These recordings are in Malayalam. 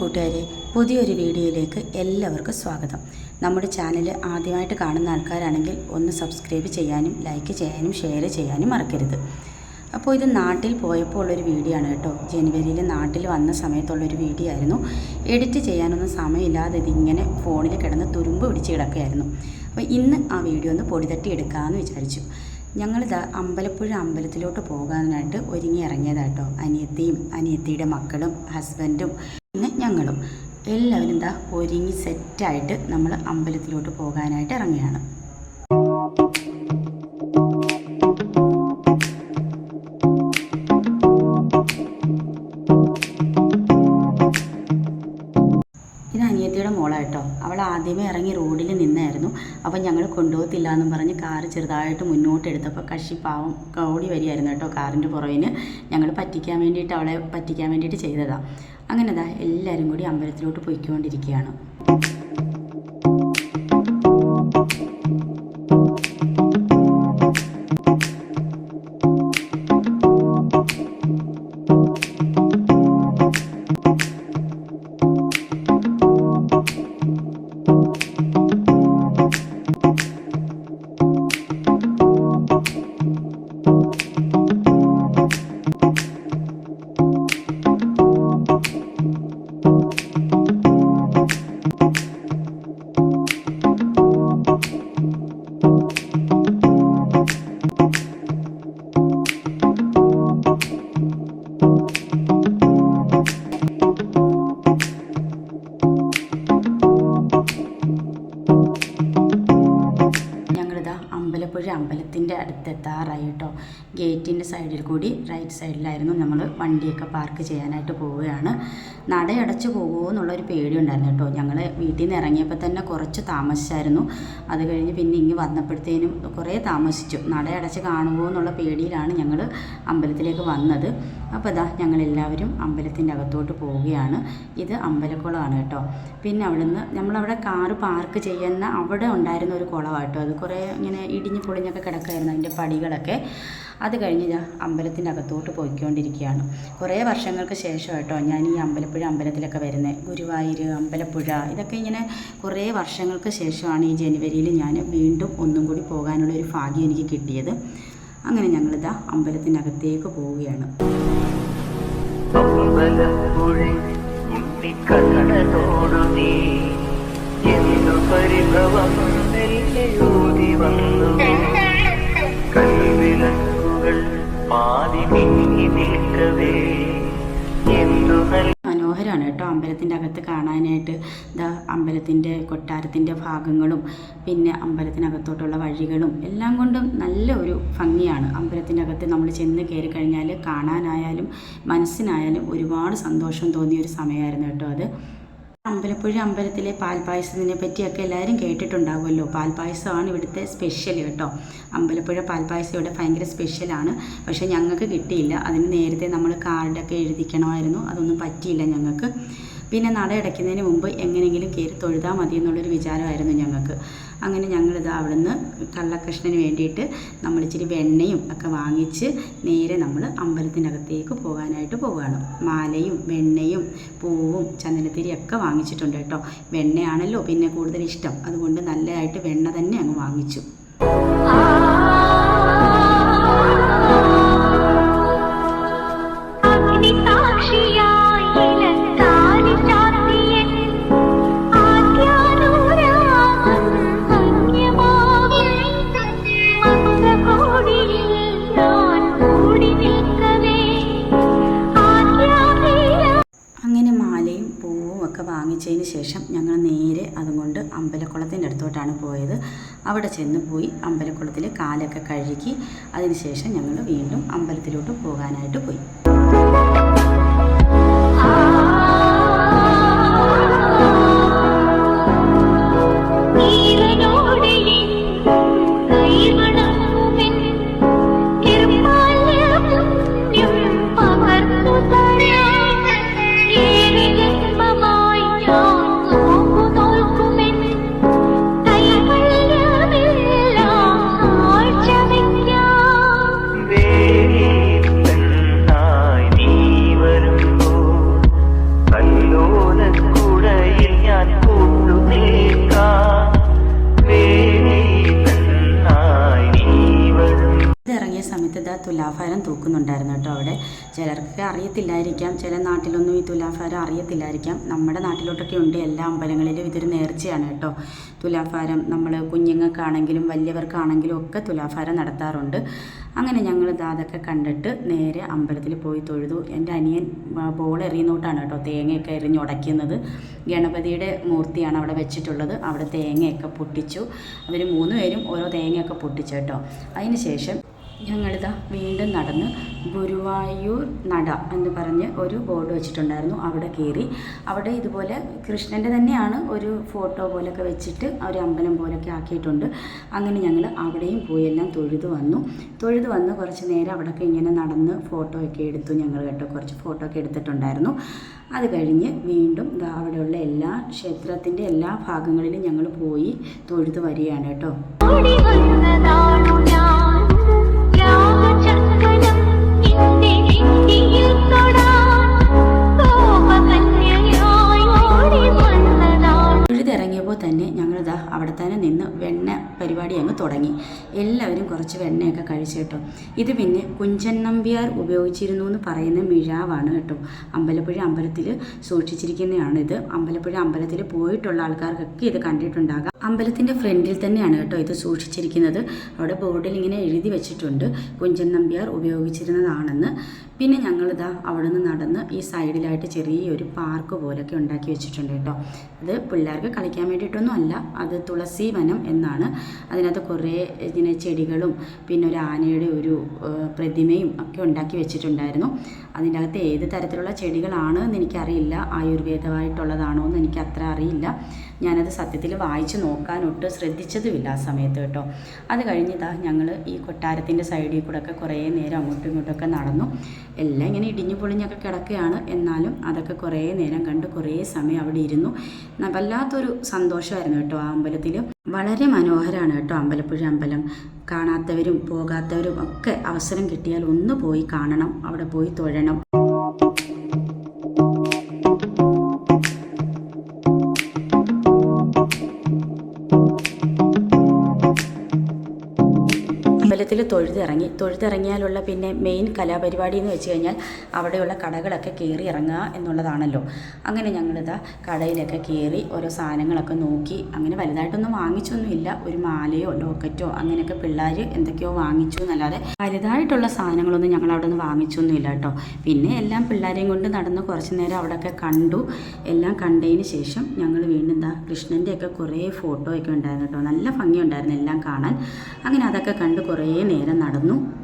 കൂട്ടുകാരെ പുതിയൊരു വീഡിയോയിലേക്ക് എല്ലാവർക്കും സ്വാഗതം. നമ്മുടെ ചാനൽ ആദ്യമായിട്ട് കാണുന്ന ആൾക്കാരാണെങ്കിൽ ഒന്ന് സബ്സ്ക്രൈബ് ചെയ്യാനും ലൈക്ക് ചെയ്യാനും ഷെയർ ചെയ്യാനും മറക്കരുത്. അപ്പോൾ ഇത് നാട്ടിൽ പോയപ്പോൾ ഉള്ളൊരു വീഡിയോ ആണ് കേട്ടോ. ജനുവരിയിൽ നാട്ടിൽ വന്ന സമയത്തുള്ളൊരു വീഡിയോ ആയിരുന്നു. എഡിറ്റ് ചെയ്യാനൊന്നും സമയമില്ലാതെ ഇതിങ്ങനെ ഫോണിൽ കിടന്ന് തുരുമ്പ് പിടിച്ച് കിടക്കുകയായിരുന്നു. അപ്പോൾ ഇന്ന് ആ വീഡിയോ ഒന്ന് പൊടിതട്ടി എടുക്കാമെന്ന് വിചാരിച്ചു. ഞങ്ങളിത് അമ്പലപ്പുഴ അമ്പലത്തിലോട്ട് പോകാനായിട്ട് ഒരുങ്ങി ഇറങ്ങിയതാട്ടോ. അനിയത്തിയും അനിയത്തിയുടെ മക്കളും ഹസ്ബൻഡും പിന്നെ ഞങ്ങളും. എല്ലാവരും എന്താ ഒരുങ്ങി സെറ്റായിട്ട് നമ്മൾ അമ്പലത്തിലോട്ട് പോകാനായിട്ട് ഇറങ്ങുകയാണ്. ഇത് അനിയത്തിയുടെ മോളാട്ടോ അവൾ ആദ്യമേ ഇറങ്ങി റോഡിൽ നിന്നായിരുന്നു. അപ്പം ഞങ്ങൾ കൊണ്ടുപോകത്തില്ല എന്നും പറഞ്ഞ് കാറ് ചെറുതായിട്ട് മുന്നോട്ട് എടുത്തപ്പോൾ കക്ഷി പാവം ഓടി വരികയായിരുന്നു കേട്ടോ കാറിന്റെ പുറവിന് ഞങ്ങൾ പറ്റിക്കാൻ വേണ്ടിയിട്ട് അവളെ പറ്റിക്കാൻ വേണ്ടിയിട്ട് ചെയ്തതാണ് അങ്ങനെതാ എല്ലാവരും കൂടി അമ്പലത്തിലോട്ട് പോയിക്കൊണ്ടിരിക്കുകയാണ്. ഗേറ്റിന്റെ സൈഡിൽ കൂടി റൈറ്റ് സൈഡിലായിരുന്നു നമ്മൾ വണ്ടിയൊക്കെ പാർക്ക് ചെയ്യാനായിട്ട് പോവുകയാണ്. നടയടച്ച് പോകുമോ എന്നുള്ളൊരു പേടി ഉണ്ടായിരുന്നു കേട്ടോ. ഞങ്ങൾ വീട്ടിൽ നിന്ന് ഇറങ്ങിയപ്പോൾ തന്നെ കുറച്ച് താമസിച്ചായിരുന്നു. അത് കഴിഞ്ഞ് പിന്നെ ഇങ്ങ് വന്നപ്പോഴത്തേനും കുറേ താമസിച്ചു. നടയടച്ച് കാണുമോ എന്നുള്ള പേടിയിലാണ് ഞങ്ങൾ അമ്പലത്തിലേക്ക് വന്നത്. അപ്പോൾ ഇതാ ഞങ്ങളെല്ലാവരും അമ്പലത്തിന്റെ അകത്തോട്ട് പോവുകയാണ്. ഇത് അമ്പലക്കുളമാണ് കേട്ടോ. പിന്നെ അവിടുന്ന് നമ്മളവിടെ കാറ് പാർക്ക് ചെയ്യുന്ന അവിടെ ഉണ്ടായിരുന്ന ഒരു കുളമാട്ടോ അത് കുറേ ഇങ്ങനെ ഇടിഞ്ഞ് പൊളിഞ്ഞൊക്കെ കിടക്കായിരുന്നു അതിന്റെ പടികളൊക്കെ. അത് കഴിഞ്ഞ് ഞാൻ അമ്പലത്തിന്റെ അകത്തോട്ട് പോയിക്കൊണ്ടിരിക്കുകയാണ്. കുറേ വർഷങ്ങൾക്ക് ശേഷം കേട്ടോ ഞാൻ ഈ അമ്പലപ്പുഴ അമ്പലത്തിലൊക്കെ വരുന്നത്. ഗുരുവായൂർ അമ്പലപ്പുഴ ഇതൊക്കെ ഇങ്ങനെ കുറേ വർഷങ്ങൾക്ക് ശേഷമാണ് ഈ ജനുവരിയിൽ ഞാൻ വീണ്ടും ഒന്നും കൂടി പോകാനുള്ള ഒരു ഭാഗ്യം എനിക്ക് കിട്ടിയത്. അങ്ങനെ ഞങ്ങളിതാ അമ്പലത്തിനകത്തേക്ക് പോവുകയാണ്. പരിഭവം നെല്ലയോതി വന്നു. നല്ല മനോഹരമാണ് കേട്ടോ അമ്പലത്തിന്റെ അകത്ത് കാണാനായിട്ട്. ഇതാ അമ്പലത്തിന്റെ കൊട്ടാരത്തിന്റെ ഭാഗങ്ങളും പിന്നെ അമ്പലത്തിനകത്തോട്ടുള്ള വഴികളും എല്ലാം കൊണ്ടും നല്ല ഒരു ഭംഗിയാണ്. അമ്പലത്തിന്റെ അകത്ത് നമ്മൾ ചെന്ന് കയറി കഴിഞ്ഞാൽ കാണാനായാലും മനസ്സിനായാലും ഒരുപാട് സന്തോഷം തോന്നിയ ഒരു സമയമായിരുന്നു കേട്ടോ അത്. അമ്പലപ്പുഴ അമ്പലത്തിലെ പാൽപ്പായസത്തിനെ പറ്റിയൊക്കെ എല്ലാവരും കേട്ടിട്ടുണ്ടാകുമല്ലോ പാൽപ്പായസമാണ് ഇവിടുത്തെ സ്പെഷ്യൽ കേട്ടോ. അമ്പലപ്പുഴ പാൽപ്പായസം ഇവിടെ ഭയങ്കര സ്പെഷ്യലാണ് പക്ഷേ ഞങ്ങൾക്ക് കിട്ടിയില്ല. അതിന് നേരത്തെ നമ്മൾ കാർഡൊക്കെ എഴുതിക്കണമായിരുന്നു. അതൊന്നും പറ്റിയില്ല ഞങ്ങൾക്ക്. പിന്നെ നട അടയ്ക്കുന്നതിന് മുമ്പ് എങ്ങനെയെങ്കിലും കയറി തൊഴുതാൽ മതി എന്നുള്ളൊരു വിചാരമായിരുന്നു ഞങ്ങൾക്ക്. അങ്ങനെ ഞങ്ങളിത് അവിടുന്ന് കള്ളക്കൃഷ്ണന് വേണ്ടിയിട്ട് നമ്മൾ ഇച്ചിരി വെണ്ണയും ഒക്കെ വാങ്ങിച്ച് നേരെ നമ്മൾ അമ്പലത്തിനകത്തേക്ക് പോകാനായിട്ട് പോവുകയാണ്. മാലയും വെണ്ണയും പൂവും ചന്ദനത്തിരി ഒക്കെ വാങ്ങിച്ചിട്ടുണ്ട് കേട്ടോ. വെണ്ണയാണല്ലോ പിന്നെ കൂടുതൽ ഇഷ്ടം. അതുകൊണ്ട് നല്ലതായിട്ട് വെണ്ണ തന്നെ അങ്ങ് വാങ്ങിച്ചു. വാങ്ങിച്ചതിന് ശേഷം ഞങ്ങൾ നേരെ അതുകൊണ്ട് അമ്പലക്കുളത്തിന്റെ അടുത്തോട്ടാണ് പോയത് അവിടെ ചെന്ന് പോയി അമ്പലക്കുളത്തിൽ കാലൊക്കെ കഴുകി അതിനുശേഷം ഞങ്ങൾ വീണ്ടും അമ്പലത്തിലോട്ട് പോകാനായിട്ട് പോയി നീലനോടിയിൻ തുലാഭാരം തൂക്കുന്നുണ്ടായിരുന്നു കേട്ടോ അവിടെ. ചിലർക്ക് അറിയത്തില്ലായിരിക്കാം ചില നാട്ടിലൊന്നും ഈ തുലാഭാരം അറിയത്തില്ലായിരിക്കാം. നമ്മുടെ നാട്ടിലോട്ടൊക്കെ ഉണ്ട് എല്ലാ അമ്പലങ്ങളിലും ഇതൊരു നേർച്ചയാണ് കേട്ടോ. തുലാഭാരം നമ്മൾ കുഞ്ഞുങ്ങൾക്കാണെങ്കിലും വലിയവർക്കാണെങ്കിലും ഒക്കെ തുലാഭാരം നടത്താറുണ്ട്. അങ്ങനെ ഞങ്ങൾ അതൊക്കെ കണ്ടിട്ട് നേരെ അമ്പലത്തിൽ പോയി തൊഴുതു. എന്റെ അനിയൻ ബോൾ എറിയുന്നോട്ടാണ് കേട്ടോ തേങ്ങയൊക്കെ എറിഞ്ഞുടയ്ക്കുന്നത് ഗണപതിയുടെ മൂർത്തിയാണ് അവിടെ വെച്ചിട്ടുള്ളത്. അവിടെ തേങ്ങയൊക്കെ പൊട്ടിച്ചു. അവർ മൂന്ന് പേരും ഓരോ തേങ്ങയൊക്കെ പൊട്ടിച്ചു കേട്ടോ. അതിന് ശേഷം ഞങ്ങളിതാ വീണ്ടും നടന്ന് ഗുരുവായൂർ നട എന്ന് പറഞ്ഞ് ഒരു ബോർഡ് വെച്ചിട്ടുണ്ടായിരുന്നു. അവിടെ കയറി. അവിടെ ഇതുപോലെ കൃഷ്ണന്റെ തന്നെയാണ് ഒരു ഫോട്ടോ പോലൊക്കെ വെച്ചിട്ട് ഒരു അമ്പലം പോലൊക്കെ ആക്കിയിട്ടുണ്ട്. അങ്ങനെ ഞങ്ങൾ അവിടെയും പോയി എല്ലാം തൊഴുതു വന്നു. തൊഴുതു വന്ന് കുറച്ച് നേരം അവിടെയൊക്കെ ഇങ്ങനെ നടന്ന് ഫോട്ടോ ഒക്കെ എടുത്തു ഞങ്ങൾ കേട്ടോ. കുറച്ച് ഫോട്ടോ ഒക്കെ എടുത്തിട്ടുണ്ടായിരുന്നു. അത് കഴിഞ്ഞ് വീണ്ടും അവിടെയുള്ള എല്ലാ ക്ഷേത്രത്തിന്റെ എല്ലാ ഭാഗങ്ങളിലും ഞങ്ങൾ പോയി തൊഴുതു വരികയാണ് കേട്ടോ. അവിടെ തന്നെ നിന്ന് വെണ്ണ പരിപാടി അങ്ങ് തുടങ്ങി. എല്ലാവരും കുറച്ച് വെണ്ണയൊക്കെ കഴിച്ചു കേട്ടോ. ഇത് പിന്നെ കുഞ്ചൻ നമ്പ്യാർ ഉപയോഗിച്ചിരുന്നു എന്ന് പറയുന്ന മിഴാവാണ് കേട്ടോ. അമ്പലപ്പുഴ അമ്പലത്തിൽ സൂക്ഷിച്ചിരിക്കുന്നതാണ് ഇത് അമ്പലപ്പുഴ അമ്പലത്തിൽ പോയിട്ടുള്ള ആൾക്കാർക്കൊക്കെ ഇത് കണ്ടിട്ടുണ്ടാകാം. അമ്പലത്തിന്റെ ഫ്രണ്ടിൽ തന്നെയാണ് കേട്ടോ ഇത് സൂക്ഷിച്ചിരിക്കുന്നത്. അവിടെ ബോർഡിൽ ഇങ്ങനെ എഴുതി വെച്ചിട്ടുണ്ട് കുഞ്ചൻ നമ്പ്യാർ ഉപയോഗിച്ചിരുന്നതാണെന്ന്. പിന്നെ ഞങ്ങളിതാ അവിടെ നിന്ന് നടന്ന് ഈ സൈഡിലായിട്ട് ചെറിയൊരു പാർക്ക് പോലൊക്കെ ഉണ്ടാക്കി വെച്ചിട്ടുണ്ട് കേട്ടോ. അത് പിള്ളേർക്ക് കളിക്കാൻ വേണ്ടിയിട്ടൊന്നും അല്ല അത് തുളസി വനം എന്നാണ്. അതിനകത്ത് കുറേ ഇങ്ങനെ ചെടികളും പിന്നെ ഒരു ആനയുടെ ഒരു പ്രതിമയും ഒക്കെ ഉണ്ടാക്കി വെച്ചിട്ടുണ്ടായിരുന്നു. അതിന്റെ അകത്ത് ഏത് തരത്തിലുള്ള ചെടികളാണ് എന്ന് എനിക്കറിയില്ല. ആയുർവേദമായിട്ടുള്ളതാണോ എന്ന് എനിക്ക് അത്ര അറിയില്ല. ഞാനത് സത്യത്തിൽ വായിച്ച് നോക്കാനൊട്ട് ശ്രദ്ധിച്ചതുമില്ല ആ സമയത്ത് കേട്ടോ. അത് കഴിഞ്ഞിതാ ഞങ്ങൾ ഈ കൊട്ടാരത്തിന്റെ സൈഡിൽ കൂടെ ഒക്കെ കുറേ നേരം അങ്ങോട്ടും ഇങ്ങോട്ടൊക്കെ നടന്നു. എല്ലാം ഇങ്ങനെ ഇടിഞ്ഞു പൊളിഞ്ഞൊക്കെ കിടക്കുകയാണ്. എന്നാലും അതൊക്കെ കുറേ നേരം കണ്ട് കുറേ സമയം അവിടെ ഇരുന്നു. വല്ലാത്തൊരു സന്തോഷമായിരുന്നു കേട്ടോ ആ അമ്പലത്തിൽ വളരെ മനോഹരമാണ് കേട്ടോ അമ്പലപ്പുഴ അമ്പലം. കാണാത്തവരും പോകാത്തവരും ഒക്കെ അവസരം കിട്ടിയാൽ ഒന്ന് പോയി കാണണം. അവിടെ പോയി തൊഴണം. അമ്പലത്തിൽ തൊഴുതിറങ്ങി. തൊഴുതിറങ്ങിയാലുള്ള പിന്നെ മെയിൻ കലാപരിപാടി എന്ന് വെച്ച് കഴിഞ്ഞാൽ അവിടെയുള്ള കടകളൊക്കെ കയറി ഇറങ്ങുക എന്നുള്ളതാണല്ലോ. അങ്ങനെ ഞങ്ങളിതാ കടയിലൊക്കെ കയറി ഓരോ സാധനങ്ങളൊക്കെ നോക്കി. അങ്ങനെ വലുതായിട്ടൊന്നും വാങ്ങിച്ചൊന്നുമില്ല. ഒരു മാലയോ ലോക്കറ്റോ അങ്ങനെയൊക്കെ പിള്ളേർ എന്തൊക്കെയോ വാങ്ങിച്ചു എന്നല്ലാതെ വലുതായിട്ടുള്ള സാധനങ്ങളൊന്നും ഞങ്ങൾ അവിടെ നിന്ന് വാങ്ങിച്ചൊന്നുമില്ല കേട്ടോ. പിന്നെ എല്ലാം പിള്ളേരെയും കൊണ്ട് നടന്ന് കുറച്ച് നേരം അവിടെയൊക്കെ കണ്ടു. എല്ലാം കണ്ടതിന് ശേഷം ഞങ്ങൾ വീണ്ടും എന്താ കൃഷ്ണന്റെയൊക്കെ കുറേ ഫോട്ടോ ഒക്കെ ഉണ്ടായിരുന്നു കേട്ടോ. നല്ല ഭംഗിയുണ്ടായിരുന്നു എല്ലാം കാണാൻ. അങ്ങനെ അതൊക്കെ കണ്ട് കുറേ നേരം നടന്നു.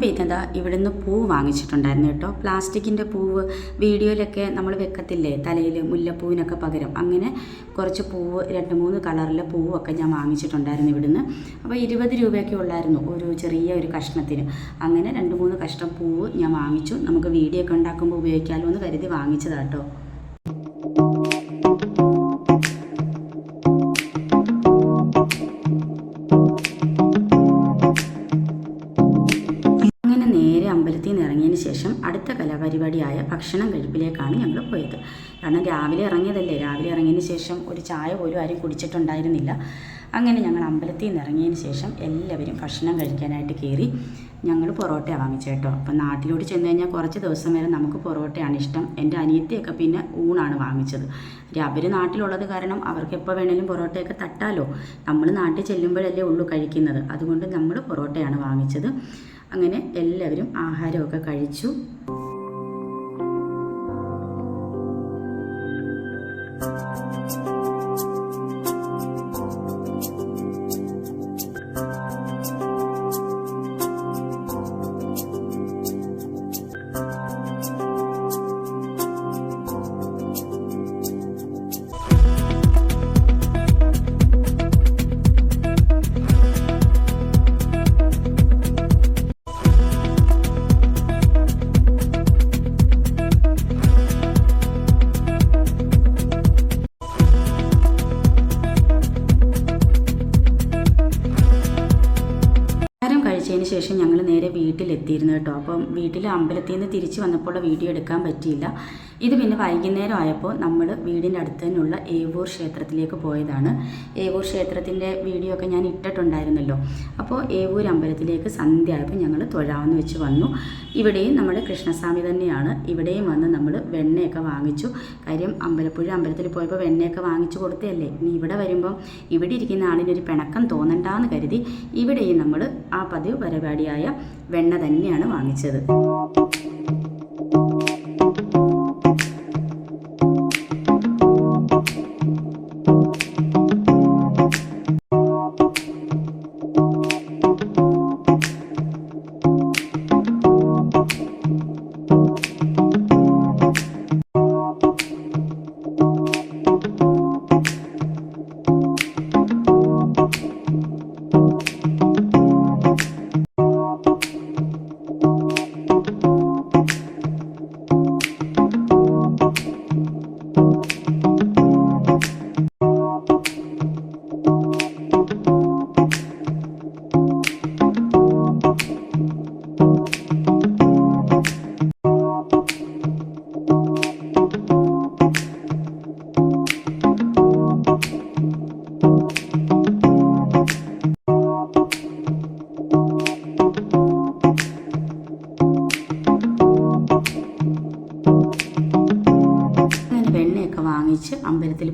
ഞാൻ പിന്നെ ഇവിടുന്ന് പൂ വാങ്ങിച്ചിട്ടുണ്ടായിരുന്നു കേട്ടോ. പ്ലാസ്റ്റിക്കിന്റെ പൂവ് വീഡിയോയിലൊക്കെ നമ്മൾ വെക്കത്തില്ലേ? തലയിൽ മുല്ലപ്പൂവിനൊക്കെ പകരം. അങ്ങനെ കുറച്ച് പൂവ് രണ്ട് മൂന്ന് കളറിലെ പൂവൊക്കെ ഞാൻ വാങ്ങിച്ചിട്ടുണ്ടായിരുന്നു ഇവിടുന്ന്. അപ്പോൾ ഇരുപത് രൂപയൊക്കെ ഉള്ളായിരുന്നു ഒരു ചെറിയ ഒരു കഷ്ണത്തിന്. അങ്ങനെ രണ്ട് മൂന്ന് കഷ്ണം പൂവ് ഞാൻ വാങ്ങിച്ചു. നമുക്ക് വീഡിയോ ഒക്കെ ഉണ്ടാക്കുമ്പോൾ ഉപയോഗിക്കാമല്ലോ എന്ന് കരുതി വാങ്ങിച്ചതാ ഭക്ഷണം കഴിപ്പിലേക്കാണ് ഞങ്ങൾ പോയത്. കാരണം രാവിലെ ഇറങ്ങിയതല്ലേ? രാവിലെ ഇറങ്ങിയതിന് ശേഷം ഒരു ചായ പോലും ആരും കുടിച്ചിട്ടുണ്ടായിരുന്നില്ല. അങ്ങനെ ഞങ്ങൾ അമ്പലത്തിൽ നിന്ന് ഇറങ്ങിയതിന് ശേഷം എല്ലാവരും ഭക്ഷണം കഴിക്കാനായിട്ട് കയറി ഞങ്ങൾ പൊറോട്ട വാങ്ങിച്ചത് കേട്ടോ. അപ്പം നാട്ടിലോട്ട് ചെന്ന് കഴിഞ്ഞാൽ കുറച്ച് ദിവസം വരെ നമുക്ക് പൊറോട്ടയാണ് ഇഷ്ടം. എന്റെ അനിയത്തിയൊക്കെ പിന്നെ ഊണാണ് വാങ്ങിച്ചത്. അവർ നാട്ടിലുള്ളത് കാരണം അവർക്ക് എപ്പോൾ വേണേലും പൊറോട്ടയൊക്കെ തട്ടാലോ. നമ്മൾ നാട്ടിൽ ചെല്ലുമ്പോഴല്ലേ ഉള്ളു കഴിക്കുന്നത്. അതുകൊണ്ട് നമ്മൾ പൊറോട്ടയാണ് വാങ്ങിച്ചത്. അങ്ങനെ എല്ലാവരും ആഹാരമൊക്കെ കഴിച്ചു. thank you ശേഷം ഞങ്ങൾ നേരെ വീട്ടിലെത്തിയിരുന്നു കേട്ടോ. അപ്പം വീട്ടിൽ അമ്പലത്തിൽ നിന്ന് തിരിച്ച് വന്നപ്പോൾ വീഡിയോ എടുക്കാൻ പറ്റിയില്ല. ഇത് പിന്നെ വൈകുന്നേരം ആയപ്പോൾ നമ്മൾ വീടിന്റെ അടുത്ത് തന്നെയുള്ള ഏവൂർ ക്ഷേത്രത്തിലേക്ക് പോയതാണ്. ഏവൂർ ക്ഷേത്രത്തിന്റെ വീഡിയോ ഒക്കെ ഞാൻ ഇട്ടിട്ടുണ്ടായിരുന്നല്ലോ. അപ്പോൾ ഏവൂർ അമ്പലത്തിലേക്ക് സന്ധ്യ ആയപ്പോൾ ഞങ്ങൾ തൊഴാമെന്ന് വെച്ച് വന്നു. ഇവിടെയും നമ്മൾ കൃഷ്ണസ്വാമി തന്നെയാണ്. ഇവിടെയും വന്ന് നമ്മൾ വെണ്ണയൊക്കെ വാങ്ങിച്ചു. കാര്യം അമ്പലപ്പുഴ അമ്പലത്തിൽ പോയപ്പോൾ വെണ്ണയൊക്കെ വാങ്ങിച്ചു കൊടുത്തതല്ലേ? ഇനി ഇവിടെ വരുമ്പം ഇവിടെ ഇരിക്കുന്ന ആളിനൊരു പിണക്കം തോന്നണ്ടാന്ന് കരുതി ഇവിടെയും നമ്മൾ ആ പതിവ് പരിപാടിയായ വെണ്ണ തന്നെയാണ് വാങ്ങിച്ചത്.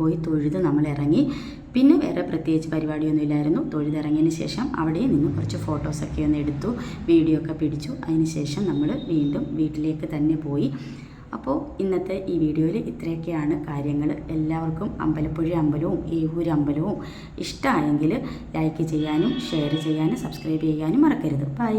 പോയി തൊഴുത് നമ്മൾ ഇറങ്ങി പിന്നെ വേറെ പ്രത്യേകിച്ച് പരിപാടിയൊന്നും ഇല്ലായിരുന്നു തൊഴുതിറങ്ങിയതിന് ശേഷം അവിടെ നിന്ന് കുറച്ച് ഫോട്ടോസൊക്കെ ഒന്ന് എടുത്തു വീഡിയോ ഒക്കെ പിടിച്ചു. അതിന് ശേഷം നമ്മൾ വീണ്ടും വീട്ടിലേക്ക് തന്നെ പോയി. അപ്പോൾ ഇന്നത്തെ ഈ വീഡിയോയിൽ ഇത്രയൊക്കെയാണ് കാര്യങ്ങൾ എല്ലാവർക്കും അമ്പലപ്പുഴ അമ്പലവും ഏവൂര് അമ്പലവും ഇഷ്ടമായെങ്കിൽ ലൈക്ക് ചെയ്യാനും ഷെയർ ചെയ്യാനും സബ്സ്ക്രൈബ് ചെയ്യാനും മറക്കരുത്. ബൈ.